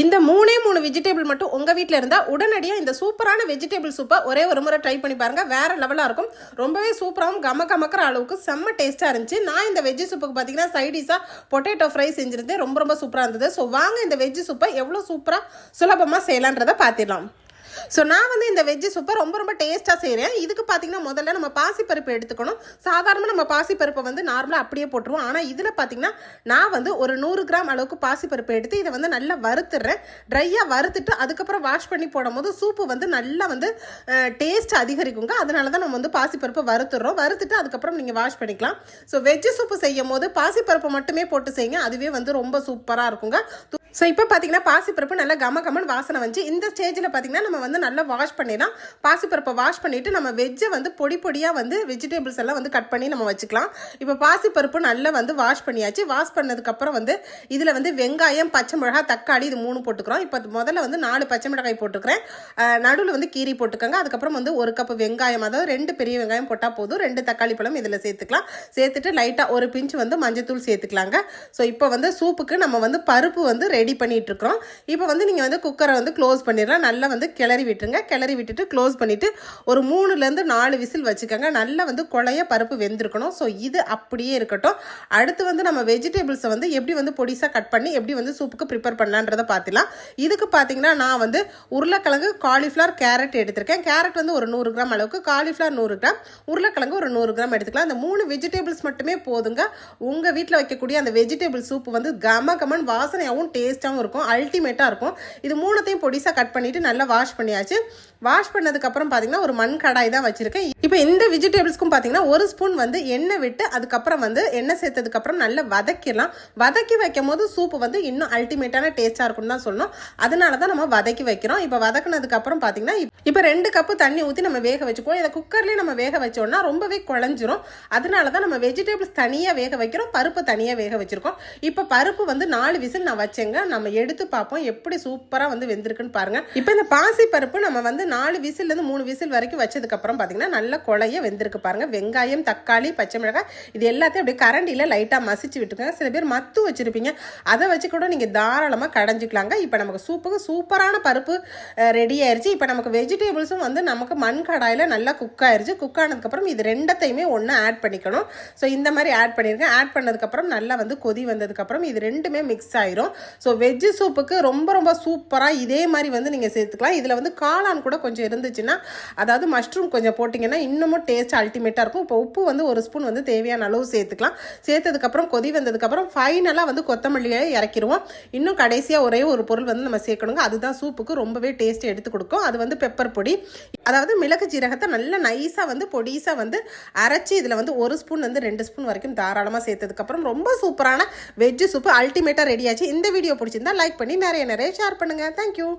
இந்த மூணே மூணு வெஜிடபிள் மட்டும் உங்கள் வீட்டில் இருந்தால் உடனடியாக இந்த சூப்பரான வெஜிடபிள் சூப்பை ஒரே ஒரு முறை ட்ரை பண்ணி பாருங்கள் வேறு லெவலாக இருக்கும். ரொம்பவே சூப்பராகவும் கம கமக்கிற அளவுக்கு செம்ம டேஸ்ட்டாக இருந்துச்சு. நான் இந்த வெஜ்ஜு சூப்புக்கு பார்த்தீங்கன்னா சைடிஷாக பொட்டேட்டோ ஃப்ரை செஞ்சுருந்தேன். ரொம்ப ரொம்ப சூப்பராக இருந்தது. ஸோ வாங்க இந்த வெஜ்ஜு சூப்பை எவ்வளோ சூப்பராக சுலபமாக செய்யலான்றதை பார்த்திடலாம் ஸோ நான் வந்து இந்த வெஜ்ஜு சூப்பை ரொம்ப ரொம்ப டேஸ்ட்டாக செய்கிறேன் இதுக்கு பார்த்தீங்கன்னா முதல்ல நம்ம பாசிப்பருப்பு எடுத்துக்கணும். சாதாரணமாக நம்ம பாசிப்பருப்பை வந்து நார்மலாக அப்படியே போட்டுருவோம். ஆனால் இதில் பார்த்தீங்கன்னா நான் வந்து ஒரு நூறு கிராம் அளவுக்கு பாசிப்பருப்பு எடுத்து இதை வந்து நல்லா வறுத்துடுறேன். ட்ரையாக வறுத்துட்டு அதுக்கப்புறம் வாஷ் பண்ணி போடும்போது சூப்பு வந்து நல்லா வந்து டேஸ்ட் அதிகரிக்குங்க. அதனால தான் நம்ம வந்து பாசிப்பருப்பை வறுத்துடுறோம். வறுத்துட்டு அதுக்கப்புறம் நீங்கள் வாஷ் பண்ணிக்கலாம். ஸோ வெஜ்ஜு சூப்பு செய்யும் போது பாசிப்பருப்பை மட்டுமே போட்டு செய்யுங்க. அதுவே வந்து ரொம்ப சூப்பராக இருக்குங்க. ஸோ இப்போ பார்த்தீங்கன்னா பாசிப்பருப்பு நல்லா கம கமன் வாசனை வந்து இந்த ஸ்டேஜில் பார்த்தீங்கன்னா நம்ம வந்து நல்லா வாஷ் பண்ணிடலாம் பாசிப்பருப்பை வாஷ் பண்ணிவிட்டு நம்ம வெஜ்ஜை வந்து பொடி பொடியாக வந்து வெஜிடபிள்ஸ் எல்லாம் வந்து கட் பண்ணி நம்ம வச்சுக்கலாம். இப்போ பாசிப்பருப்பு நல்லா வந்து வாஷ் பண்ணியாச்சு. வாஷ் பண்ணதுக்கப்புறம் வந்து இதில் வந்து வெங்காயம் பச்சை மிளகாய் தக்காளி இது மூணு போட்டுக்கிறோம். இப்போ முதல்ல வந்து நாலு பச்சை மிளகாய் போட்டுக்கிறேன். நடுவில் வந்து கீரி போட்டுக்கோங்க. அதுக்கப்புறம் வந்து ஒரு கப்பு வெங்காயம் அதாவது ரெண்டு பெரிய வெங்காயம் போட்டால் போதும். ரெண்டு தக்காளி பழம் இதில் சேர்த்துக்கலாம். சேர்த்துட்டு லைட்டாக ஒரு பிஞ்சு வந்து மஞ்சத்தூள் சேர்த்துக்கலாங்க. ஸோ இப்போ வந்து சூப்புக்கு நம்ம வந்து பருப்பு வந்து ரெடி பண்ணிட்டு இருக்கிறோம். இப்போ வந்து நீங்கள் வந்து குக்கரை வந்து க்ளோஸ் பண்ணிடலாம். நல்லா வந்து கிளறி கிளறி விட்டுருங்க. கிளறி விட்டுட்டு க்ளோஸ் பண்ணிவிட்டு ஒரு மூணுலேருந்து நாலு விசில் வச்சுக்கோங்க. நல்லா வந்து குழைய பருப்பு வெந்திருக்கணும். ஸோ இது அப்படியே இருக்கட்டும். அடுத்து வந்து நம்ம வெஜிடபிள்ஸை வந்து எப்படி வந்து பொடிசாக கட் பண்ணி எப்படி வந்து சூப்புக்கு ப்ரிப்பேர் பண்ணலான்றதை பார்த்துலாம் இதுக்கு பார்த்தீங்கன்னா நான் வந்து உருளைக்கிழங்கு காலிஃப்ளவர் கேரட் எடுத்திருக்கேன். கேரட் வந்து ஒரு நூறு கிராம் அளவுக்கு காலிஃப்ளவர் நூறு கிராம் உருளைக்கிழங்கு ஒரு நூறு கிராம் எடுத்துக்கலாம். அந்த மூணு வெஜிடபிள்ஸ் மட்டுமே போதுங்க. உங்கள் வீட்டில் வைக்கக்கூடிய அந்த வெஜிடபிள் சூப் வந்து கம கமன் வாசனையாகவும் டேஸ்ட்டாகவும் இருக்கும். அல்டிமேட்டாக இருக்கும். இது மூணுத்தையும் பொடிசாக கட் பண்ணிவிட்டு நல்லா வாஷ் பண்ணியாச்சு. வாஷ் பண்ணதுக்கப்புறம் பார்த்தீங்கன்னா ஒரு மண் கடாய் தான் வச்சுருக்கேன். இப்போ இந்த வெஜிடபிள்ஸ்க்கும் பார்த்தீங்கன்னா ஒரு ஸ்பூன் வந்து எண்ணெய் விட்டு அதுக்கப்புறம் வந்து எண்ணெய் சேர்த்ததுக்கப்புறம் நல்லா வதக்கிடலாம். வதக்கி வைக்கும் போது சூப்பு வந்து இன்னும் அல்டிமேட்டான டேஸ்ட்டாக இருக்கும்னு தான் சொல்லணும். அதனால தான் நம்ம வதக்கி வைக்கிறோம். இப்போ வதக்குனதுக்கப்புறம் பார்த்தீங்கன்னா இப்போ ரெண்டு கப்பு தண்ணி ஊற்றி நம்ம வேக வச்சுக்குவோம். இதை குக்கர்லேயே நம்ம வேக வச்சோம்னா ரொம்பவே குழஞ்சிரும். அதனால தான் நம்ம வெஜிடபிள்ஸ் தனியாக வேக வைக்கிறோம். பருப்பு தனியாக வேக வச்சுருக்கோம். இப்போ பருப்பு வந்து நாலு விசில் நான் வச்சேங்க. நம்ம எடுத்து பார்ப்போம். எப்படி சூப்பராக வந்து வெந்திருக்குன்னு பாருங்கள் இப்போ இந்த பாசி பருப்பு நம்ம வந்து நாலு விசிலேருந்து மூணு விசில் வரைக்கும் வச்சதுக்கப்புறம் பார்த்தீங்கன்னா நல்ல குழைய வெந்திருக்கு பாருங்கள் வெங்காயம் தக்காளி பச்சை மிளகாய் இது எல்லாத்தையும் அப்படியே கரண்டியில் லைட்டாக மசிச்சு விட்டுருக்காங்க சில பேர் மத்து வச்சுருப்பீங்க. அதை வச்சு கூட நீங்கள் தாராளமாக கடைஞ்சிக்கலாங்க. இப்போ நமக்கு சூப்புக்கு சூப்பரான பருப்பு ரெடி ஆயிடுச்சு இப்போ நமக்கு வெஜிடபிள்ஸும் வந்து நமக்கு மண் கடாயில் நல்லா குக் ஆயிடுச்சு குக் ஆனதுக்கப்புறம் இது ரெண்டத்தையுமே ஒன்று ஆட் பண்ணிக்கணும். ஸோ இந்த மாதிரி ஆட் பண்ணியிருக்கேன் ஆட் பண்ணதுக்கப்புறம் நல்லா வந்து கொதி வந்ததுக்கப்புறம் இது ரெண்டுமே மிக்ஸ் ஆயிரும். ஸோ வெஜ்ஜு சூப்புக்கு ரொம்ப ரொம்ப சூப்பராக இதே மாதிரி வந்து நீங்கள் சேர்த்துக்கலாம். இதில் வந்து காளான் கூட கொஞ்சம் இருந்துச்சுன்னா அதாவது மஷ்ரூம் கொஞ்சம் போட்டிங்கன்னா இன்னமும் டேஸ்ட் அல்டிமேட்டாக இருக்கும். இப்போ உப்பு வந்து ஒரு ஸ்பூன் வந்து தேவையான அளவு சேர்த்துக்கலாம். சேர்த்ததுக்கப்புறம் கொதி வந்ததுக்கப்புறம் ஃபைனலாக வந்து கொத்தமல்லியை இறக்கிடுவோம். இன்னும் கடைசியாக ஒரே ஒரு பொருள் வந்து நம்ம சேர்க்கணுங்க. அதுதான் சூப்புக்கு ரொம்பவே டேஸ்ட் எடுத்து கொடுக்கும். அது வந்து பெப்பர் பொடி. அதாவது மிளகு ஜீரகத்தை நல்லா நைஸாக வந்து பொடிசாக வந்து அரைச்சி இதில் வந்து ஒரு ஸ்பூன் வந்து ரெண்டு ஸ்பூன் வரைக்கும் தாராளமாக சேர்த்ததுக்கப்புறம் ரொம்ப சூப்பரான வெஜ்ஜு சூப்பு அல்டிமேட்டாக ரெடி ஆச்சு. இந்த வீடியோ பிடிச்சிருந்தா லைக் பண்ணி நிறைய நிறைய ஷேர் பண்ணுங்கள் தேங்க்யூ